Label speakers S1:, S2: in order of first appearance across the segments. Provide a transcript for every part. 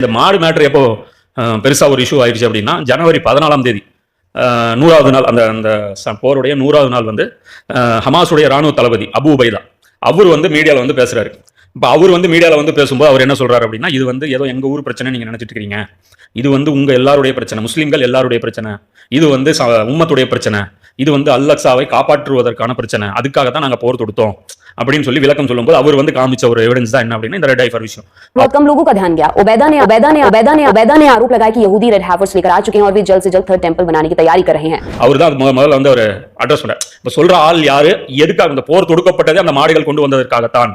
S1: இந்த மாடு மேட்ரு எப்போ பெருசாக ஒரு இஷ்யூ ஆயிடுச்சு அப்படின்னா ஜனவரி பதினாலாம் தேதி. நூறாவது நாள் அந்த அந்த ச- போருடைய நூறாவது நாள் வந்து ஹமாஸுடைய ராணுவ தளபதி அபு உபைதா. அவர் வந்து மீடியாவில் வந்து பேசுகிறாரு இப்போ அவர் வந்து மீடியாவில் வந்து பேசும்போது அவர் என்ன சொல்கிறார் அப்படின்னா இது வந்து ஏதோ எங்கள் ஊர் பிரச்சனை நீங்கள் நினச்சிட்டு இருக்கீங்க. இது வந்து உங்கள் எல்லாருடைய பிரச்சனை முஸ்லீம்கள் எல்லாருடைய பிரச்சனை. இது வந்து ச- உம்மத்துடைய பிரச்சனை. இது வந்து அல்லக்ஸாவை காப்பாற்றுவதற்கான பிரச்சனை. அதுக்காக தான் நாங்கள் போர் தொடுத்தோம். அப்படின்னு சொல்லி விளக்கம் சொல்லும்போது அவர் வந்து காமிச்ச ஒரு எவிடன்ஸ் தான் என்ன அப்படின்னா இந்த ரெட் ஐஃபர் விஷயம்
S2: बहुत कम लोगों का ध्यान गया ओबैदा ने ओबैदा ने ओबैदा ने ओबैदा ने आरोप लगाया कि यहूदी रेड हैवर्स लेकर आ चुके हैं और वे जल्द से जल्द थर्ड टेंपल बनाने की तैयारी कर रहे हैं
S1: அவர் தான் முதல்ல வந்து அவர் அட்ரஸ் பண்ணார் இப்போ சொல்ற ஆள் யாரு எதுக்காக இந்த போர் தொடுக்கப்பட்டதே அந்த மாடுகள் கொண்டு வந்ததற்காகத்தான்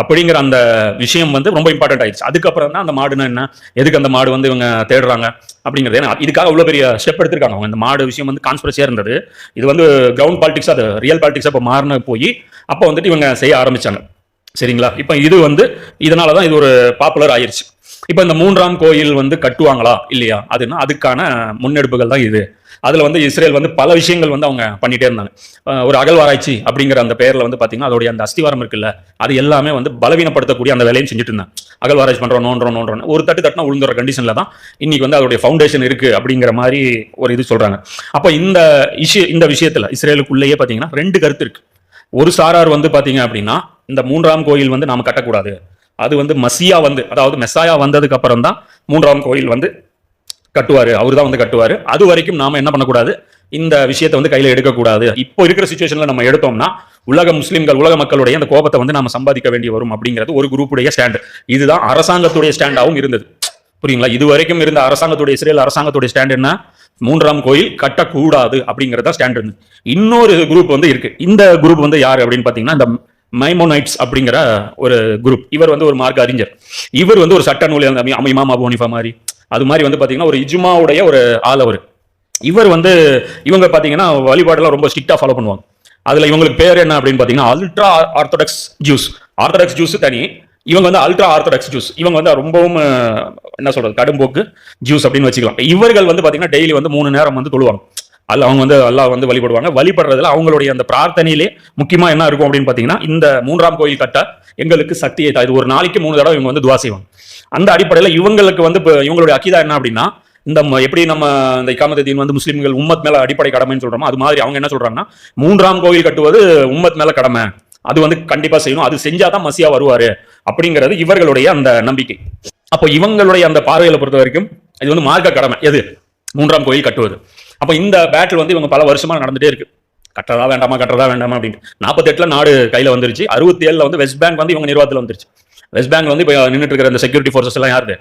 S1: அப்படிங்கிற அந்த விஷயம் வந்து ரொம்ப இம்பார்ட்டன்ட் ஆயிடுச்சு. அதுக்கப்புறம் தான் அந்த மாடுனா என்ன? எதுக்கு அந்த மாடு வந்து இவங்க தேடுறாங்க? அப்படிங்கிறது. ஏன்னா இதுக்காக அவ்வளோ பெரிய ஸ்டெப் எடுத்திருக்காங்க அவங்க. இந்த மாடு விஷயம் வந்து கான்ஸ்பிரசியாக இருந்தது. இது வந்து கிரவுண்ட் பாலிடிக்ஸ் அது ரியல் பாலிடிக்ஸ் இப்போ மாறின போய் அப்போ வந்துட்டு இவங்க செய்ய ஆரம்பிச்சாங்க. சரிங்களா? இப்போ இது வந்து இதனால தான் இது ஒரு பாப்புலர் ஆயிடுச்சு இப்போ இந்த மூன்றாம் கோயில் வந்து கட்டுவாங்களா? இல்லையா? அதுன்னா அதுக்கான முன்னெடுப்புகள் தான் இது. அதில் வந்து இஸ்ரேல் வந்து பல விஷயங்கள் வந்து அவங்க பண்ணிகிட்டே இருந்தாங்க. ஒரு அகழ்வாராய்ச்சி அப்படிங்கிற அந்த பேரில் வந்து பார்த்தீங்கன்னா அதோடைய அந்த அஸ்திவாரம் இருக்குல்ல அது எல்லாமே வந்து பலவீனப்படுத்தக்கூடிய அந்த வேலையும் செஞ்சுட்டு இருந்தாங்க. அகழ்வாராய்ச்சி பண்ணுறோம் நோன்றோம் நோன்றோம் ஒரு தட்டு தட்டினா உளுந்துற கண்டிஷனில் தான் இன்னைக்கு வந்து அதோடைய ஃபவுண்டேஷன் இருக்குது அப்படிங்கிற மாதிரி ஒரு இது சொல்கிறாங்க அப்போ இந்த இஷ்யூ இந்த விஷயத்தில் இஸ்ரேலுக்குள்ளேயே பார்த்தீங்கன்னா ரெண்டு கருத்து இருக்குது ஒரு சாரார் வந்து பார்த்தீங்க அப்படின்னா இந்த மூன்றாம் கோயில் வந்து நாம் கட்டக்கூடாது. அது வந்து மசியா வந்து அதாவது மெஸ்ஸாயா வந்ததுக்கு அப்புறம் தான் மூன்றாம் கோயில் வந்து கட்டுவார் அவர் தான் வந்து கட்டுவார். அது வரைக்கும் நாம என்ன பண்ணக்கூடாது? இந்த விஷயத்தை வந்து கையில் எடுக்கக்கூடாது. இப்போ இருக்கிற சுச்சுவேஷனில் நம்ம எடுத்தோம்னா உலக முஸ்லீம்கள் உலக மக்களுடைய அந்த கோபத்தை வந்து நம்ம சம்பாதிக்க வேண்டி வரும் அப்படிங்கிறது ஒரு குரூப்புடைய ஸ்டாண்டு இதுதான் அரசாங்கத்துடைய ஸ்டாண்டாகவும் இருந்தது. புரியுங்களா? இது வரைக்கும் இருந்த அரசாங்கத்துடைய இஸ்ரேல் அரசாங்கத்துடைய ஸ்டாண்ட் என்ன? மூன்றாம் கோயில் கட்டக்கூடாது அப்படிங்கிறத ஸ்டாண்ட் இருந்து இன்னொரு குரூப் வந்து இருக்கு. இந்த குரூப் வந்து யார் அப்படின்னு பார்த்தீங்கன்னா இந்த மைமோனைட்ஸ் அப்படிங்கிற ஒரு குரூப் இவர் வந்து ஒரு மார்க் அறிஞர். இவர் வந்து ஒரு சட்ட நூல் அந்த அமி- அபு மாதிரி. அது மாதிரி வந்து பார்த்தீங்கன்னா ஒரு இஜுமாவுடைய ஒரு ஆள் அவர். இவர் வந்து இவங்க பார்த்தீங்கன்னா வழிபாடெல்லாம் ரொம்ப ஸ்ட்ரிக்டாக ஃபாலோ பண்ணுவாங்க. அதில் இவங்களுக்கு பேர் என்ன அப்படின்னு பார்த்தீங்கன்னா ultra orthodox Jews orthodox Jews தனி. இவங்க வந்து அல்ட்ரா ஆர்த்தடாக்ஸ் ஜூஸ் இவங்க வந்து ரொம்பவும் என்ன சொல்றது கடும்போக்கு ஜூஸ் அப்படின்னு வச்சுக்கலாம். இவர்கள் வந்து பார்த்தீங்கன்னா டெய்லி வந்து மூணு நேரம் வந்து தொழுவாங்க. அல்ல அவங்க வந்து எல்லாம் வந்து வழிபடுவாங்க. வழிபடுறதுல அவங்களுடைய அந்த பிரார்த்தனையிலே முக்கியமா என்ன இருக்கும் அப்படின்னு பார்த்தீங்கன்னா இந்த மூன்றாம் கோயில் கட்ட எங்களுக்கு சக்தியை தா இது ஒரு நாளைக்கு மூணு தடவை இவங்க வந்து துவா செய்வாங்க. அந்த அடிப்படையில இவங்களுக்கு வந்து இப்போ இவங்களுடைய அக்கீதா என்ன அப்படின்னா இந்த ம- எப்படி நம்ம இந்த இக்காமத்தீன் வந்து முஸ்லீம்கள் உம்மத் மேல அடிப்படை கடமைன்னு சொல்றோமோ அது மாதிரி அவங்க என்ன சொல்றாங்கன்னா மூன்றாம் கோயில் கட்டுவது உம்மத் மேல கடமை. அது வந்து கண்டிப்பா செய்யணும். அது செஞ்சாதான் மசியா வருவாரு அப்படிங்கிறது இவர்களுடைய அந்த நம்பிக்கை. அப்போ இவங்களுடைய அந்த பார்வையில பொறுத்த வரைக்கும் இது வந்து மார்க்க கடமை. எது? மூன்றாம் கோயில் கட்டுவது. அப்போ இந்த பேட்டில் வந்து இவங்க பல வருஷமா நடந்துட்டே இருக்கு. கட்டுறதா வேண்டாமா கட்டுறதா வேண்டாமா அப்படின்ட்டு. நாற்பத்தெட்டில் நாடு கையில் வந்துருச்சு. அறுபத்தி ஏழில் வந்து வெஸ்ட் பேங்க் வந்து இவங்க நிர்வாகத்தில் வந்துருச்சு. வெஸ்ட் பேங்க் வந்து இப்போ நின்றுட்டு இருக்கிற அந்த செக்யூரிட்டி ஃபோர்ஸஸ் எல்லாம் யாரு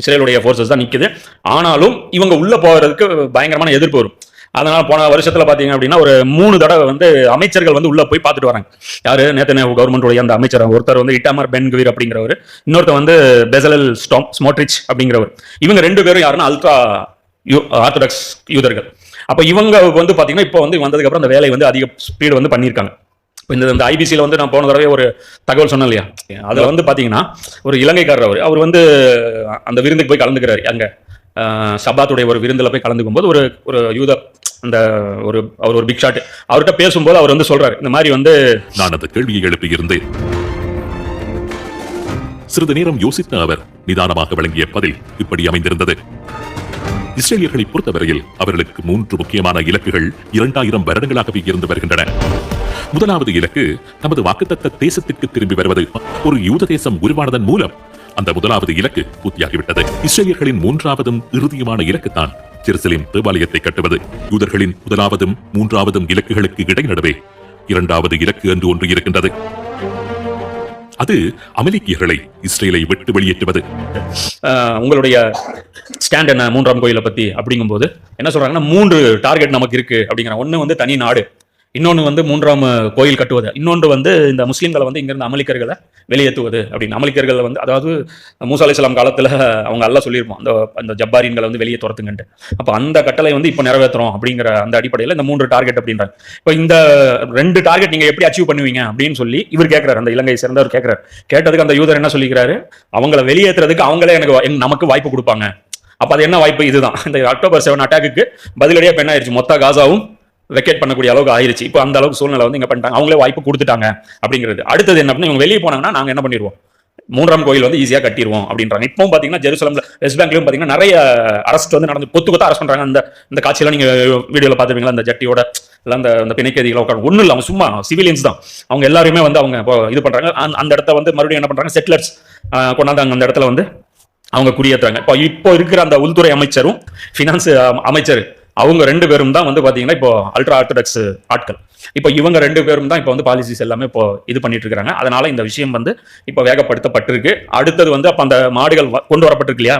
S1: இஸ்ரேலுடைய ஃபோர்ஸஸ் தான் நிற்குது ஆனாலும் இவங்க உள்ள போகிறதுக்கு பயங்கரமான எதிர்ப்பு வரும். அதனால போன வருஷத்துல பாத்தீங்க அப்படின்னா ஒரு மூணு தடவை வந்து அமைச்சர்கள் வந்து உள்ள போய் பார்த்துட்டு வராங்க. யாரு? நேத்தனே கவர்மெண்ட்டுடைய அந்த அமைச்சர். ஒருத்தர் வந்து இட்டாமர் பென்கவீர் அப்படிங்கிறவர். இன்னொருத்தர் வந்து பெசலல் ஸ்டாம் ஸ்மோட்ரிச் அப்படிங்கிறவர். இவங்க ரெண்டு பேரும் யாருன்னா அல்ட்ரா ஆர்த்தடாக்ஸ் யூதர்கள். அப்போ இவங்க வந்து பார்த்தீங்கன்னா இப்போ வந்து வந்ததுக்கப்புறம் அந்த வேலையை வந்து அதிக ஸ்பீடு வந்து பண்ணியிருக்காங்க. இந்த இந்த ஐபிசியில் வந்து நான் போன தடவை ஒரு தகவல் சொன்னேன் இல்லையா? அதில் வந்து பார்த்தீங்கன்னா ஒரு இலங்கைக்காரர் அவர் அவர் வந்து அந்த விருந்துக்கு போய் கலந்துக்கிறாரு. அங்கே சபாத்துடைய ஒரு விருந்தில் போய் கலந்துக்கும் போது ஒரு ஒரு யூத அந்த ஒரு அவர் ஒரு பிக் ஷாட் அவர்கிட்ட பேசும்போது அவர் வந்து சொல்றாரு இந்த மாதிரி வந்து
S3: நான் அந்த கேள்வியை எழுப்பியிருந்தேன். சிறிது நேரம் யோசித்த அவர் நிதானமாக வழங்கிய பதில் இப்படி அமைந்திருந்தது. இஸ்ரேலியர்களை பொறுத்தவரையில் அவர்களுக்கு மூன்று முக்கியமான இலக்குகள் இரண்டாயிரம் வருடங்களாகவே இருந்து வருகின்றன. முதலாவது இலக்கு தமது வாக்குத்தத்த தேசத்திற்கு திரும்பி வருவது. ஒரு யூத தேசம் உருவானதன் மூலம் அந்த முதலாவது இலக்கு பூர்த்தியாகிவிட்டது. இஸ்ரேலியர்களின் மூன்றாவதும் இறுதியுமான இலக்குத்தான் ஜெருசலேம் தேவாலயத்தை கட்டுவது. யூதர்களின் முதலாவதும் மூன்றாவதும் இலக்குகளுக்கு இடைநடுவே இரண்டாவது இலக்கு என்று ஒன்று இருக்கின்றது. அது அமலிக்கியர்களை இஸ்ரேலை விட்டு வெளியேற்றுவது.
S1: உங்களுடைய ஸ்டாண்ட் என்ன? மூன்றாம் கோயிலை பத்தி அப்படிங்கும்போது என்ன சொல்றாங்கன்னா மூன்று டார்கெட் நமக்கு இருக்கு அப்படிங்கிற ஒண்ணு வந்து தனி நாடு. இன்னொன்று வந்து மூன்றாம் கோயில் கட்டுவது. இன்னொன்று வந்து இந்த முஸ்லீம்களை வந்து இங்கிருந்து அமலிக்கர்களை வெளியேற்றுவது அப்படின்னு. அமலிக்கர்களை வந்து அதாவது மூசா அலிஸ்லாம் காலத்தில் அவங்க எல்லாம் சொல்லியிருப்போம் அந்த அந்த ஜப்பாரியன்களை வந்து வெளியே துரத்துங்கன்ட்டு. அப்போ அந்த கட்டளை வந்து இப்போ நிறைவேற்றுறோம் அப்படிங்கிற அந்த அடிப்படையில் இந்த மூன்று டார்கெட் அப்படின்றாங்க. இப்போ இந்த ரெண்டு டார்கெட் நீங்கள் எப்படி அச்சீவ் பண்ணுவீங்க அப்படின்னு சொல்லி இவர் கேட்குறாரு அந்த இலங்கை சேர்ந்தவர் கேட்குறாரு கேட்டதுக்கு அந்த யூதர் என்ன சொல்லிக்கிறாரு? அவங்கள வெளியேற்றுறதுக்கு அவங்களே எனக்கு நமக்கு வாய்ப்பு கொடுப்பாங்க. அப்போ அது என்ன வாய்ப்பு? இதுதான். இந்த அக்டோபர் செவன் அட்டாக்கு பதிலடியாக இப்போ என்ன ஆயிடுச்சு மொத்த காசாவும் வெக்கேட் பண்ணக்கூடிய அளவுக்கு ஆயிருச்சு. இப்போ அந்த அளவுக்கு சூழ்நிலை வந்து இங்கே பண்ணிட்டாங்க. அவங்களே வாய்ப்பு கொடுத்துட்டாங்க அப்படிங்கிறது. அடுத்தது என்ன பண்ணி இவங்க வெளியே போனாங்கன்னா நாங்கள் என்ன பண்ணிடுவோம்? மூன்றாம் கோயில் வந்து ஈஸியாக கட்டிடுவோம் அப்படின்றாங்க. இப்போவும் பார்த்தீங்கன்னா ஜெருசலம்ல வெஸ்ட் பேங்க்லையும் பார்த்தீங்கன்னா நிறைய அரெஸ்ட் வந்து நடந்து கொத்து கொத்தா அரெஸ்ட் பண்ணுறாங்க அந்த இந்த காட்சியெல்லாம் நீங்கள் வீடியோவில் பாத்துருப்பீங்களா அந்த ஜட்டியோட இல்லை அந்த அந்த பிணைக்கதிகளை உட்காந்து ஒன்றும் இல்லை அவங்க சும்மா சிவிலியன்ஸ் தான். அவங்க எல்லாருமே வந்து அவங்க இப்போ இது பண்ணுறாங்க அந்த- அந்த இடத்த வந்து மறுபடியும் என்ன பண்ணுறாங்க செட்டிலர்ஸ் கொண்டாந்தாங்க. அந்த இடத்துல வந்து அவங்க குடியேற்றுறாங்க இப்போ இப்போ இருக்கிற அந்த உள்துறை அமைச்சரும் ஃபினான்ஸ் அமைச்சர் அவங்க ரெண்டு பேரும் தான் வந்து பார்த்தீங்கன்னா இப்போ அல்ட்ரா ஆர்த்தடாக்ஸ் ஆட்கள். இப்போ இவங்க ரெண்டு பேரும் தான் இப்போ வந்து பாலிசிஸ் எல்லாமே இப்போ இது பண்ணிட்டு இருக்காங்க. அதனால இந்த விஷயம் வந்து இப்போ வேகப்படுத்தப்பட்டிருக்கு. அடுத்தது வந்து அப்போ அந்த மாடுகள் கொண்டு வரப்பட்டிருக்கு இல்லையா?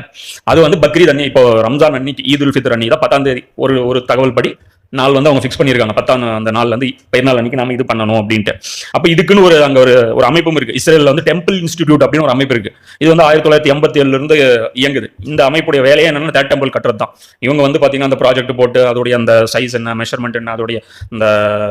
S1: அது வந்து பக்ரீத் அன்னி இப்போ ரம்ஜான் அன்னைக்கு ஈத் உல் ஃபித்ர் அன்னி தான் பத்தாம் தேதி ஒரு ஒரு தகவல் படி நாள் வந்து அவங்க ஃபிக்ஸ் பண்ணியிருக்காங்க பத்தாம் அந்த நாள்லேருந்து இருந்து பெருநாள் அன்னைக்கு நம்ம இது பண்ணணும் அப்படின்ட்டு. அப்போ இதுக்குன்னு ஒரு அங்கே ஒரு ஒரு அமைப்பும் இருக்குது இஸ்ரேலில் வந்து டெம்பிள் இன்ஸ்டிடியூட் அப்படின்னு ஒரு அமைப்பு இருக்குது இது வந்து ஆயிரத்தி தொள்ளாயிரத்தி எண்பத்தி ஏழுலேருந்து இயங்குது. இந்த அமைப்புடைய வேலையே என்னென்னா தேட் டெம்பிள் கட்டுறது தான் இவங்க வந்து பார்த்தீங்கன்னா அந்த ப்ராஜெக்ட் போட்டு அதோடைய அந்த சைஸ் என்ன மெஷர்மெண்ட் என்ன அதோடைய இந்த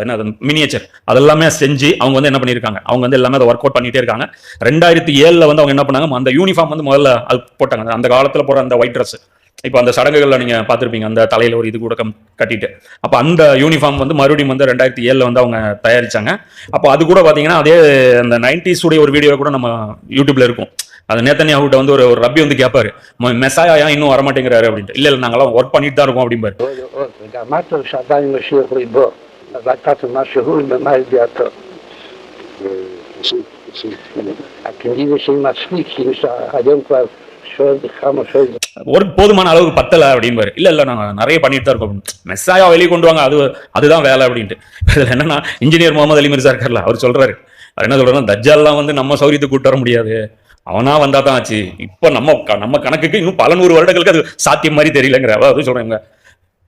S1: என்ன மினியேச்சர் அதெல்லாமே செஞ்சு அவங்க வந்து என்ன பண்ணியிருக்காங்க அவங்க வந்து எல்லாமே அதை ஒர்க் அவுட் பண்ணிகிட்டே இருக்காங்க. ரெண்டாயிரத்தி ஏழில் வந்து அவங்க என்ன பண்ணாங்க? அந்த யூனிஃபார்ம் வந்து முதல்ல அது போட்டாங்க. அந்த காலத்தில் போடுற அந்த ஒயிட் ட்ரெஸ் இப்போ அந்த சடங்குகள்ல நீங்க பார்த்திருப்பீங்க அந்த தலையில ஒரு இது கூட கம் கட்டிட்டு அப்போ அந்த யூனிஃபார்ம் வந்து மறுபடியும் வந்து ரெண்டாயிரத்தி ஏழுல வந்து அவங்க தயாரிச்சாங்க அப்போ அது கூட பாத்தீங்கன்னா அதே அந்த 90s உடைய ஒரு வீடியோ கூட நம்ம யூடியூப்ல இருக்கும் அது நேத்தனியாவுட்ட வந்து ஒரு ஒரு ரப்பி வந்து கேட்பாரு "ம- மெசாயா ஏன் இன்னும் வரமாட்டேங்கிறாரு அப்படின்ட்டு இல்ல இல்ல நாங்களாம் ஒர்க் பண்ணிட்டு தான் இருக்கோம் அப்படிம்பாரு
S4: עוד עוד, וגם אמרת שעדיין משיח ריבו, אז לקחת משהו במה ידיעתו. הכנראה שהיא מספיק, כי היום כבר שואל כמה שואל
S1: ஒர்க் போதுமான அளவுக்கு பத்தலை அப்படின்பாரு இல்ல இல்ல நாங்கள் நிறைய பண்ணிட்டு தான் இருக்கோம். மெஸ்ஸாயா வெளியே கொண்டு வாங்க. அது அதுதான் வேலை அப்படின்ட்டு. இதுல என்னன்னா இன்ஜினியர் முகமது அலி மிர்சா இருக்கார்ல அவர் சொல்றாரு. அவர் என்ன சொல்றாருன்னா தஜ்ஜால்லாம் வந்து நம்ம சௌரியத்தை கூட்டு வர முடியாது. அவனா வந்தா தான் ஆச்சு. இப்போ நம்ம நம்ம கணக்குக்கு இன்னும் பல நூறு வருடங்களுக்கு அது சாத்தியம் மாதிரி தெரியலங்கிற அதாவது சொல்கிறாங்க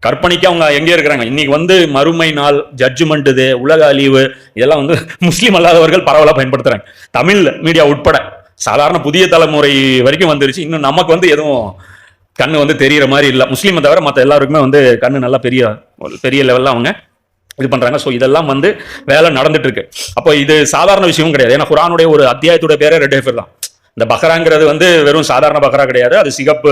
S1: கற்பனைக்கு அவங்க எங்கே இருக்கிறாங்க? இன்னைக்கு வந்து மறுமை நாள் ஜட்ஜ்மெண்ட் இது உலக அழிவு இதெல்லாம் வந்து முஸ்லீம் அல்லாதவர்கள் பரவலாக பயன்படுத்துறாங்க. தமிழ் மீடியா உட்பட சாதாரண புதிய தலைமுறை வரைக்கும் வந்துருச்சு. இன்னும் நமக்கு வந்து எதுவும் கண்ணு வந்து தெரியற மாதிரி இல்லை. முஸ்லீமை தவிர மற்ற எல்லாருக்குமே வந்து கண்ணு நல்லா பெரிய பெரிய லெவலில் அவங்க இது பண்ணுறாங்க ஸோ இதெல்லாம் வந்து வேலை நடந்துட்டு இருக்கு அப்போ இது சாதாரண விஷயமும் கிடையாது. ஏன்னா குரானுடைய ஒரு அத்தியாயத்துடைய பேரே ரெட் ஹேஃபர் தான். இந்த பக்ராங்கிறது வந்து வெறும் சாதாரண பக்ரா கிடையாது. அது சிகப்பு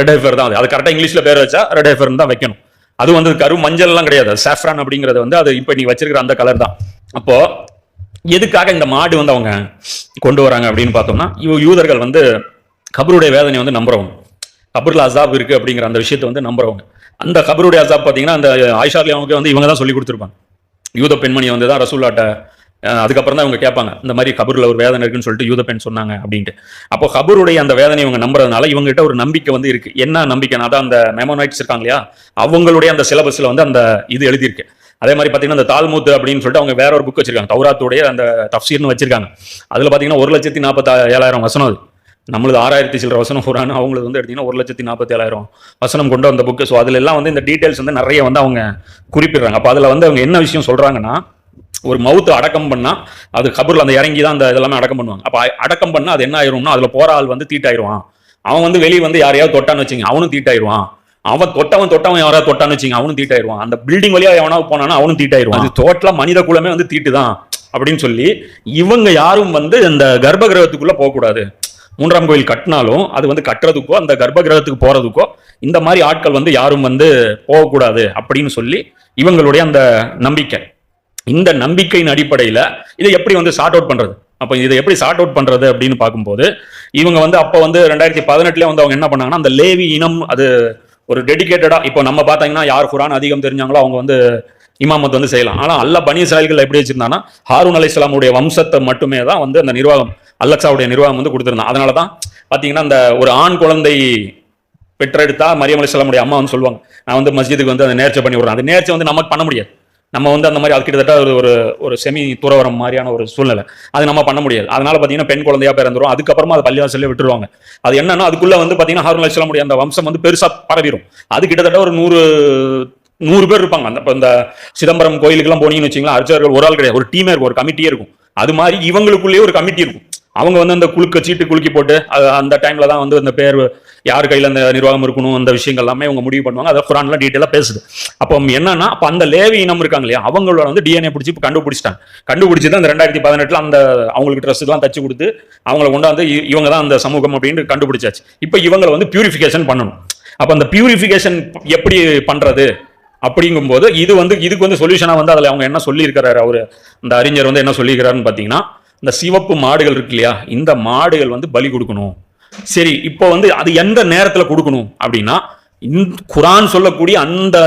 S1: ரெட் ஹேஃபர் தான் அது. அது கரெக்டாக இங்கிலீஷில் பேர் வச்சா ரெட் ஹேஃபர்னு தான் வைக்கணும். அது வந்து கரு மஞ்சள்லாம் கிடையாது. சாஃப்ரான் அப்படிங்கிறது வந்து அது இப்போ நீ வச்சிருக்கிற அந்த கலர் தான். அப்போ எதுக்காக இந்த மாடு வந்து அவங்க கொண்டு வராங்க அப்படின்னு பார்த்தோம்னா யூதர்கள் வந்து கபருடைய வேதனை வந்து நம்புறவங்க. கபருல அசாப் இருக்குது அப்படிங்கிற அந்த விஷயத்தை வந்து நம்புறவங்க. அந்த கபருடைய அசாப் பார்த்தீங்கன்னா அந்த ஆயிஷார்லி அவங்க வந்து இவங்க தான் சொல்லி கொடுத்துருப்பாங்க. யூத பெண்மணி வந்து தான் ரசூல்லாட்ட அதுக்கப்புறம் தான் இவங்க கேட்பாங்க. இந்த மாதிரி கபரில் ஒரு வேதனை இருக்குன்னு சொல்லிட்டு யூத பெண் சொன்னாங்க அப்படின்ட்டு. அப்போ கபருடைய அந்த வேதனை இவங்க நம்புறதுனால இவங்ககிட்ட ஒரு நம்பிக்கை வந்து இருக்கு. என்ன நம்பிக்கைனா அதான் அந்த மெமோனைட்ஸ் இருக்காங்க இல்லையா அவங்களுடைய அந்த சிலபஸில் வந்து அந்த இது எழுதியிருக்கு. அதே மாதிரி பார்த்தீங்கன்னா அந்த தால்மூத் அப்படின்னு சொல்லிட்டு அவங்க வேற ஒரு புக் வச்சிருக்காங்க. தௌராத்துடைய அந்த தப்சீர்னு வச்சிருக்காங்க. அதில் பார்த்தீங்கன்னா ஒரு லட்சத்தி நாற்பத்தி ஏழாயிரம் வசனம் அது. நம்மளது ஆறாயிரத்தி சில்லற வசனம் குரான் அவங்களுக்கு வந்து எடுத்தீங்கன்னா ஒரு லட்சத்தி நாற்பத்தி ஏழாயிரம். வசனம் கொண்டு வந்த புக்கு ஸோ அதுல எல்லாம் வந்து இந்த டீட்டெயில்ஸ் வந்து நிறைய வந்து அவங்க குறிப்பிடுறாங்க. அப்போ அதில் வந்து அவங்க என்ன விஷயம் சொல்கிறாங்கன்னா ஒரு மவுத்து அடக்கம் பண்ணா அது கபூர்ல அந்த இறங்கி தான் அந்த இதெல்லாமே அடக்கம் பண்ணுவாங்க. அப்போ அடக்கம் பண்ணா அது என்ன ஆயிரும்னா அதுல போற ஆள் வந்து தீட்டாயிருவான். அவன் வந்து வெளியே வந்து யாரையாவது தொட்டான்னு வச்சுங்க அவனும் தீட்டாயிருவான். அவன் தொட்டவன் தொட்டவன் யாராவது தொட்டான்னு வச்சுங்க அவனும் தீட்டாயிருவான். அந்த பில்டிங் வழியா எவனாவது போனானா அவனும் தீட்டாயிருவான். அது தோட்டல மனித குலமே வந்து தீட்டு தான் அப்படின்னு சொல்லி இவங்க யாரும் வந்து இந்த கர்ப்ப கிரகத்துக்குள்ள போகக்கூடாது. மூன்றாம் கோயில் கட்டினாலும் அது வந்து கட்டுறதுக்கோ அந்த கர்ப்ப கிரகத்துக்கு போகிறதுக்கோ இந்த மாதிரி ஆட்கள் வந்து யாரும் வந்து போகக்கூடாது அப்படின்னு சொல்லி இவங்களுடைய அந்த நம்பிக்கை. இந்த நம்பிக்கையின் அடிப்படையில் இதை எப்படி வந்து ஷார்ட் அவுட் பண்ணுறது அப்போ இதை எப்படி சார்ட் அவுட் பண்ணுறது அப்படின்னு பார்க்கும்போது இவங்க வந்து அப்போ வந்து ரெண்டாயிரத்தி பதினெட்டுலேயே வந்து அவங்க என்ன பண்ணாங்கன்னா அந்த லேவி இனம் அது ஒரு டெடிக்கேட்டடாக இப்போ நம்ம பார்த்தீங்கன்னா யார் குரான் அதிகம் தெரிஞ்சாங்களோ அவங்க வந்து இமாமத் வந்து செய்யலாம். ஆனால் அல்ல பனி சாயல்கள் எப்படி வச்சிருந்தாங்கன்னா ஹாரூன் அலை இஸ்லாமுடைய வம்சத்தை மட்டுமே தான் வந்து அந்த நிர்வாகம் அல்லக்ஸாவுடைய நிர்வாகம் வந்து கொடுத்துருந்தான். அதனால தான் பார்த்தீங்கன்னா அந்த ஒரு ஆண் குழந்தை பெற்றெடுத்தா மரியம் அலிஸ்லாமுடைய அம்மா வந்து சொல்லுவாங்க நான் வந்து மஸ்ஜிதுக்கு வந்து அந்த நேர்ச்சை பண்ணி விடுறேன். அந்த நேர்ச்சை வந்து நமக்கு பண்ண முடியாது. நம்ம வந்து அந்த மாதிரி அது கிட்டத்தட்ட ஒரு ஒரு ஒரு செமி துறவரம் மாதிரியான ஒரு சூழ்நிலை. அது நம்ம பண்ண முடியாது. அதனால பார்த்தீங்கன்னா பெண் குழந்தையா பிறந்துரும். அதுக்கப்புறமா அதை பள்ளிவாசல்ல விட்டுருவாங்க. அது என்னன்னா அதுக்குள்ள வந்து பார்த்தீங்கன்னா ஹாரூன் அலிஸ்லாமுடைய அந்த வம்சம் வந்து பெருசாக பரவிடும் அது கிட்டத்தட்ட ஒரு நூறு நூறு பேர் இருப்பாங்க. அந்த இப்போ இந்த சிதம்பரம் கோயிலுக்கெல்லாம் போனீங்கன்னு வச்சிங்களா அர்ச்சகர்கள் ஒரு ஆள் கிடையாது. ஒரு டீமே இருக்கும் ஒரு கமிட்டியே இருக்கும். அது மாதிரி இவங்களுக்குள்ளேயே ஒரு கமிட்டி இருக்கும். அவங்க வந்து அந்த குலுக்க சீட்டு குலுக்கி போட்டு அது அந்த டைம்ல தான் வந்து அந்த பேர் யார் கையில் அந்த நிர்வாகம் இருக்கணும் அந்த விஷயங்கள் எல்லாமே அவங்க முடிவு பண்ணுவாங்க. அதை குரான்லாம் டீட்டெயிலாக பேசுது. அப்போ என்னன்னா அப்போ அந்த லேவி இனம் இருக்காங்க இல்லையா அவங்களோட வந்து டிஎன்ஏ பிடிச்சி இப்போ கண்டுபிடிச்சிட்டாங்க. கண்டுபிடிச்சி தான் அந்த ரெண்டாயிரத்தி பதினெட்டில் அந்த அவங்களுக்கு ட்ரெஸ்லாம் தச்சு கொடுத்து அவங்கள கொண்டாந்து இ- இவங்க தான் அந்த சமூகம் அப்படின்னு கண்டுபிடிச்சாச்சு. இப்போ இவங்களை வந்து பியூரிஃபிகேஷன் பண்ணணும். அப்போ அந்த பியூரிஃபிகேஷன் எப்படி பண்ணுறது அப்படிங்கும்போது இது வந்து இதுக்கு வந்து சொல்யூஷனாக வந்து அதில் அவங்க என்ன சொல்லியிருக்கிறாரு? அவர் அந்த அறிஞர் வந்து என்ன சொல்லியிருக்கிறாருன்னு பார்த்தீங்கன்னா இந்த சிவப்பு மாடுகள் இருக்கு இல்லையா? இந்த மாடுகள் வந்து பலி கொடுக்கணும். சரி இப்போ வந்து அது எந்த நேரத்தில் கொடுக்கணும் அப்படின்னா இந் குரான் சொல்லக்கூடிய அந்த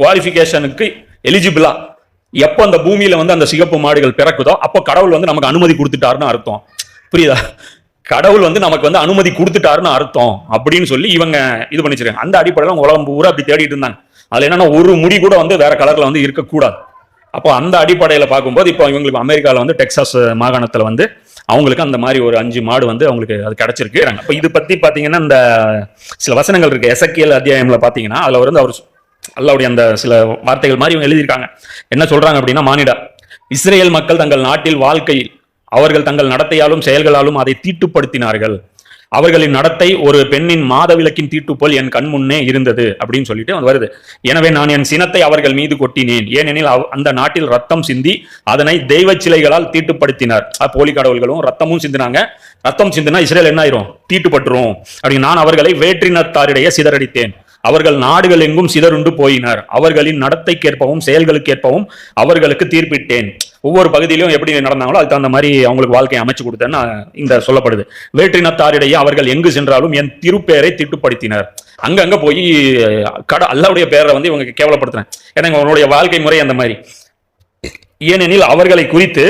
S1: குவாலிஃபிகேஷனுக்கு எலிஜிபிளா எப்போ அந்த பூமியில வந்து அந்த சிகப்பு மாடுகள் பிறக்குதோ அப்போ கடவுள் வந்து நமக்கு அனுமதி கொடுத்துட்டாருன்னு அர்த்தம். புரியுதா? கடவுள் வந்து நமக்கு வந்து அனுமதி கொடுத்துட்டாருன்னு அர்த்தம் அப்படின்னு சொல்லி இவங்க இது பண்ணிச்சிருக்காங்க. அந்த அடிப்படையில் உலகம் பூரா அப்படி தேடிட்டு இருந்தாங்க. அதில் என்னன்னா ஒரு முடி கூட வந்து வேற கலர்ல வந்து இருக்கக்கூடாது. அப்போ அந்த அடிப்படையில் பார்க்கும்போது இப்போ இவங்களுக்கு அமெரிக்காவில் வந்து டெக்சாஸ் மாகாணத்தில் வந்து அவங்களுக்கு அந்த மாதிரி ஒரு அஞ்சு மாடு வந்து அவங்களுக்கு அது கிடைச்சிருக்கு. இப்போ இது பற்றி பார்த்தீங்கன்னா இந்த சில வசனங்கள் இருக்கு. எசக்கியல் அத்தியாயம்ல பார்த்தீங்கன்னா அதில் வந்து அவர் அல்லாவுடைய அந்த சில வார்த்தைகள் மாதிரி இவங்க எழுதியிருக்காங்க. என்ன சொல்றாங்க அப்படின்னா மானிடா இஸ்ரேல் மக்கள் தங்கள் நாட்டில் வாழ்க்கையில் அவர்கள் தங்கள் நடத்தையாலும் செயல்களாலும் அதை தீட்டுப்படுத்தினார்கள். அவர்களின் நடத்தை ஒரு பெண்ணின் மாதவிலக்கின் தீட்டு போல் என் கண் முன்னே இருந்தது அப்படின்னு சொல்லிட்டு அது வருது. எனவே நான் என் சினத்தை அவர்கள் மீது கொட்டினேன். ஏனெனில் அவ்- அந்த நாட்டில் ரத்தம் சிந்தி அதனை தெய்வ சிலைகளால் தீட்டுப்படுத்தினார். போலி கடவுள்களும் ரத்தமும் சிந்தினாங்க. ரத்தம் சிந்தினா இஸ்ரேல் என்ன ஆயிரும்? தீட்டுப்பட்டுரும். அப்படின்னு நான் அவர்களை வேற்றினத்தாரிடையே சிதறடித்தேன். அவர்கள் நாடுகள் எங்கும் சிதறுண்டு போயினர். அவர்களின் நடத்தைக்கேற்பவும் செயல்களுக்கேற்பவும் அவர்களுக்கு தீர்ப்பிட்டேன். ஒவ்வொரு பகுதியிலும் எப்படி நடந்தாங்களோ அதுக்கு தகுந்த மாதிரி அவங்களுக்கு வாழ்க்கையை அமைச்சு கொடுத்தேன்னு இந்த சொல்லப்படுது. வேற்றினத்தாரிடையே அவர்கள் எங்கு சென்றாலும் என் திருப்பெயரை திட்டுப்படுத்தினர். அங்கங்க போய் கட அல்லாவுடைய பேரை வந்து இவங்க கேவலப்படுத்தினேன். ஏன்னா இவங்களுடைய வாழ்க்கை முறை அந்த மாதிரி. ஏனெனில் அவர்களை குறித்து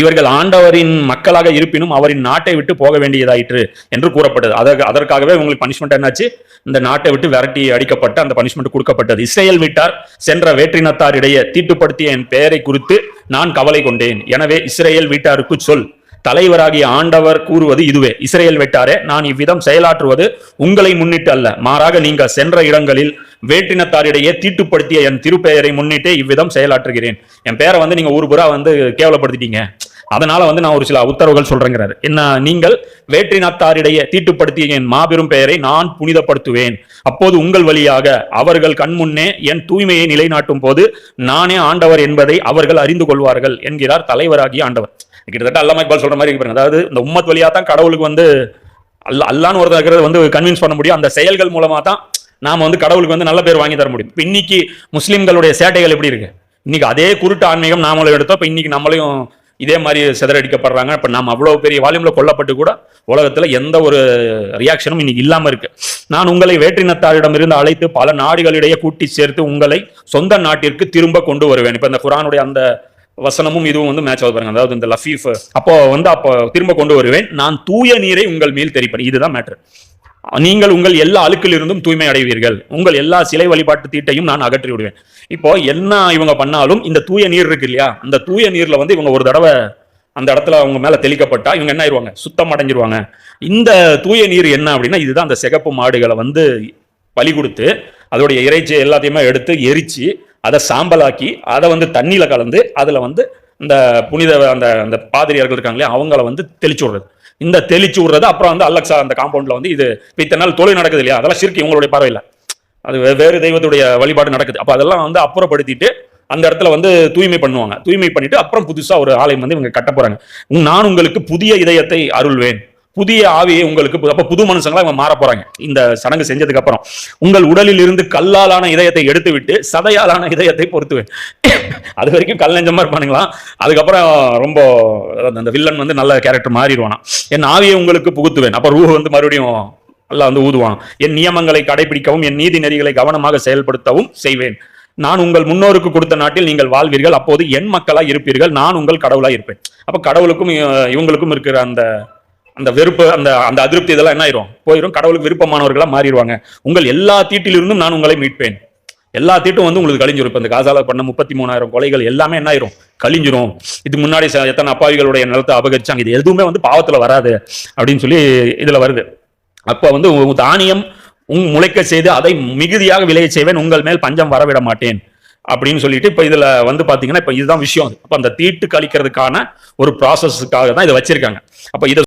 S1: இவர்கள் ஆண்டவரின் மக்களாக இருப்பினும் அவரின் நாட்டை விட்டு போக வேண்டியதாயிற்று என்று கூறப்பட்டது. அதற்கு அதற்காகவே உங்களுக்கு பனிஷ்மெண்ட் என்னாச்சு? இந்த நாட்டை விட்டு விரட்டி அடிக்கப்பட்ட அந்த பனிஷ்மெண்ட் கொடுக்கப்பட்டது. இஸ்ரேல் வீட்டார் சென்ற வேற்றினத்தாரிடையே தீட்டுப்படுத்திய என் பெயரை குறித்து நான் கவலை கொண்டேன். எனவே இஸ்ரேல் வீட்டாருக்கு சொல். தலைவராகிய ஆண்டவர் கூறுவது இதுவே. இஸ்ரேல் வெட்டாரே நான் இவ்விதம் செயலாற்றுவது உங்களை முன்னிட்டு அல்ல. மாறாக நீங்கள் சென்ற இடங்களில் வேற்றினத்தாரிடையே தீட்டுப்படுத்திய என் திருப்பெயரை முன்னிட்டே இவ்விதம் செயலாற்றுகிறேன். என் பேரை வந்து நீங்க ஒரு புறா வந்து கேவலப்படுத்திட்டீங்க. அதனால வந்து நான் ஒரு சில உத்தரவுகள் சொல்றேங்கிறாரு. என்ன நீங்கள் வேற்றினத்தாரிடையே தீட்டுப்படுத்திய என் மாபெரும் பெயரை நான் புனிதப்படுத்துவேன். அப்போது உங்கள் வழியாக அவர்கள் கண்முன்னே என் தூய்மையை நிலைநாட்டும் போது நானே ஆண்டவர் என்பதை அவர்கள் அறிந்து கொள்வார்கள் என்கிறார் தலைவராகிய ஆண்டவர். கிட்டத்தட்ட அல்லாம இக்பால் சொல்ற மாதிரி அதாவது இந்த உம்மத் வழியா தான் கடவுளுக்கு வந்து அல்ல அல்லான்னு ஒருத்தர் வந்து கன்வின்ஸ் பண்ண முடியும். அந்த செயல்கள் மூலமா தான் நாம வந்து கடவுளுக்கு வந்து நல்ல பேர் வாங்கி தர முடியும். இப்போ இன்னைக்கு முஸ்லிம்களுடைய சேட்டைகள் எப்படி இருக்கு? இன்னைக்கு அதே குருட்டு ஆன்மீகம் நாமளும் எடுத்தோம். இப்போ இன்னைக்கு நம்மளையும் இதே மாதிரி சிதறடிக்கப்படுறாங்க. இப்போ நாம் அவ்வளோ பெரிய வால்யூமில் கொல்லப்பட்டு கூட உலகத்தில் எந்த ஒரு ரியாக்ஷனும் இன்னைக்கு இல்லாமல் இருக்கு. நான் உங்களை வேற்றினத்தாரிடமிருந்து அழைத்து பல நாடுகளிடையே கூட்டி சேர்த்து உங்களை சொந்த நாட்டிற்கு திரும்ப கொண்டு வருவேன். இப்போ இந்த குரானுடைய அந்த வசனமும் இதுவும் வந்து மேட்ச் ஆகுது பாருங்க. அதாவது இந்த லஃபீஃப் அப்போ வந்து அப்போ திரும்ப கொண்டு வருவேன். நான் தூய நீரை உங்கள் மேல் தெரிப்பேன் இதுதான் மேட்ரு நீங்கள் உங்கள் எல்லா அழுக்கிலிருந்தும் தூய்மை அடைவீர்கள். உங்கள் எல்லா சிலை வழிபாட்டு தீட்டையும் நான் அகற்றி விடுவேன். இப்போ என்ன இவங்க பண்ணாலும் இந்த தூய நீர் இருக்கு இல்லையா? அந்த தூய நீர்ல வந்து இவங்க ஒரு தடவை அந்த இடத்துல அவங்க மேல தெளிக்கப்பட்டா இவங்க என்ன ஆயிருவாங்க சுத்தம் அடைஞ்சிருவாங்க. இந்த தூய நீர் என்ன அப்படின்னா இதுதான் அந்த சிகப்பு மாடுகளை வந்து பலி கொடுத்து அதோடைய இறைச்சி எல்லாத்தையுமே எடுத்து எரிச்சு அதை சாம்பலாக்கி அதை வந்து தண்ணியில கலந்து அதுல வந்து இந்த புனித அந்த அந்த பாதிரியார்கள் இருக்காங்களே அவங்கள வந்து தெளிச்சு விடுறது. இந்த தெளிச்சு விடுறது அப்புறம் வந்து அலெக்சா அந்த காம்பவுண்ட்ல வந்து இது இத்தனை நாள் தொழில் நடக்குது இல்லையா? அதெல்லாம் சிறுக்கி உங்களுடைய பார்வையில். அது வேறு தெய்வத்துடைய வழிபாடு நடக்குது. அப்போ அதெல்லாம் வந்து அப்புறப்படுத்திட்டு அந்த இடத்துல வந்து தூய்மை பண்ணுவாங்க. தூய்மை பண்ணிட்டு அப்புறம் புதுசாக ஒரு ஆலயம் வந்து இவங்க கட்ட போறாங்க. நான் உங்களுக்கு புதிய இதயத்தை அருள்வேன். புதிய ஆவியை உங்களுக்கு அப்ப புது மனுஷங்களா இவங்க மாற போறாங்க. இந்த சடங்கு செஞ்சதுக்கு அப்புறம் உங்கள் உடலில் இருந்து கல்லாலான இதயத்தை எடுத்துவிட்டு சதையாலான இதயத்தை பொறுத்துவேன் அது வரைக்கும் கல் நெஞ்சமா இருப்பானுங்களா? அதுக்கப்புறம் ரொம்ப அந்த- வில்லன் வந்து நல்ல கேரக்டர் மாறிடுவானா என் ஆவியை உங்களுக்கு புகுத்துவேன். அப்ப ரூ வந்து மறுபடியும் நல்லா வந்து ஊதுவான் என் நியமங்களை கடைபிடிக்கவும் என் நீதி நெறிகளை கவனமாக செயல்படுத்தவும் செய்வேன். நான் உங்கள் முன்னோருக்கு கொடுத்த நாட்டில் நீங்கள் வாழ்வீர்கள். அப்போது என் மக்களாக இருப்பீர்கள். நான் உங்கள் கடவுளாக இருப்பேன். அப்போ கடவுளுக்கும் இவங்களுக்கும் இருக்கிற அந்த அந்த வெறுப்பு அந்த அந்த அதிருப்தி இதெல்லாம் என்ன ஆயிரும்? போயிடும் கடவுளுக்கு விருப்பமானவர்களாக மாறிடுவாங்க. உங்கள் எல்லா தீட்டிலிருந்தும் நான் உங்களை மீட்பேன். எல்லா தீட்டும் வந்து உங்களுக்கு கழிஞ்சிரும். இப்போ இந்த காசால பண்ண முப்பத்தி மூணாயிரம் கொலைகள் எல்லாமே என்ன ஆயிரும்? கழிஞ்சிரும். இது முன்னாடி ச- எத்தனை அப்பாவிகளுடைய நிலத்தை அபகரிச்சாங்க? இது எதுவுமே வந்து பாவத்தில் வராது. அப்படின்னு சொல்லி இதில் வருது. அப்போ வந்து தானியம் உங் முளைக்க செய்து அதை மிகுதியாக விளைய செய்வேன். உங்கள் மேல் பஞ்சம் வரவிட மாட்டேன். அப்படின்னு சொல்லிட்டு இப்போ இதில் வந்து பார்த்தீங்கன்னா இப்போ இதுதான் விஷயம். அப்போ அந்த தீட்டு கழிக்கிறதுக்கான ஒரு ப்ராசஸ்க்காக தான் இதை வச்சிருக்காங்க. அப்போ இதை